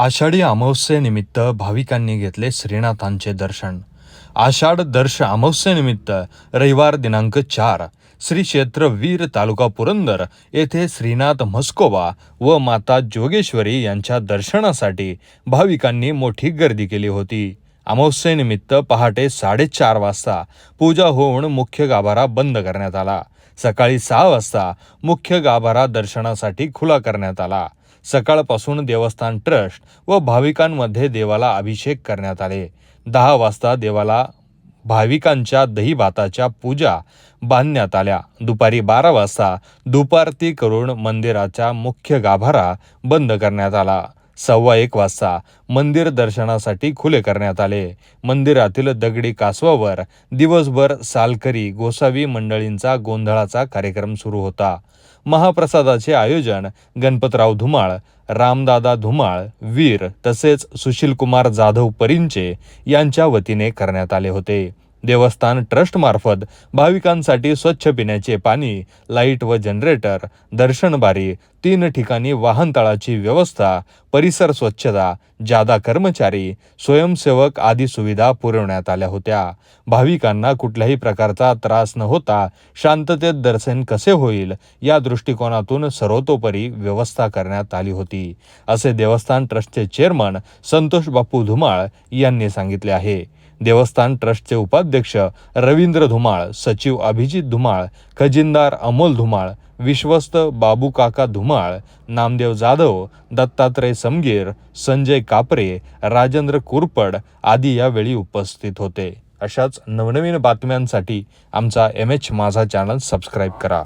आषाढी अमावस्येनिमित्त भाविकांनी घेतले श्रीनाथांचे दर्शन. आषाढ दर्श अमावस्येनिमित्त रविवार दिनांक चार श्री क्षेत्र वीर तालुका पुरंदर येथे श्रीनाथ म्हस्कोबा व माता जोगेश्वरी यांच्या दर्शनासाठी भाविकांनी मोठी गर्दी केली होती. अमावस्येनिमित्त पहाटे साडेचार वाजता पूजा होऊन मुख्य गाभारा बंद करण्यात आला. सकाळी सहा वाजता मुख्य गाभारा दर्शनासाठी खुला करण्यात आला. सकाळपासून देवस्थान ट्रस्ट व भाविकांमध्ये देवाला अभिषेक करण्यात आले. दहा वाजता देवाला भाविकांच्या दही भाताच्या पूजा बांधण्यात आल्या. दुपारी बारा वाजता दुपारती करून मंदिराचा मुख्य गाभारा बंद करण्यात आला. सव्वा एक वाजता मंदिर दर्शनासाठी खुले करण्यात आले. मंदिरातील दगडी कासवावर दिवसभर सालकरी गोसावी मंडळींचा गोंधळाचा कार्यक्रम सुरू होता. महाप्रसादाचे आयोजन गणपतराव धुमाळ रामदादा धुमाळ वीर तसेच सुशीलकुमार जाधव परिंचे यांच्या वतीने करण्यात आले होते. देवस्थान ट्रस्टमार्फत भाविकांसाठी स्वच्छ पिण्याचे पाणी लाइट व जनरेटर दर्शनबारी तीन ठिकाणी वाहनतळाची व्यवस्था परिसर स्वच्छता जादा कर्मचारी स्वयंसेवक आदी सुविधा पुरवण्यात आल्या होत्या. भाविकांना कुठल्याही प्रकारचा त्रास न होता शांततेत दर्शन कसे होईल या दृष्टिकोनातून सर्वतोपरी व्यवस्था करण्यात आली होती असे देवस्थान ट्रस्टचे चेअरमन संतोष बापू धुमाळ यांनी सांगितले आहे. देवस्थान ट्रस्टचे उपाध्यक्ष रवींद्र धुमाळ सचिव अभिजित धुमाळ खजिनदार अमोल धुमाळ विश्वस्त बाबू काका धुमाळ नामदेव जाधव दत्तात्रय समगीर संजय कापरे राजेंद्र कुरपड आदी यावेळी उपस्थित होते. अशाच नवनवीन बातम्यांसाठी आमचा M H Majha channel subscribe करा.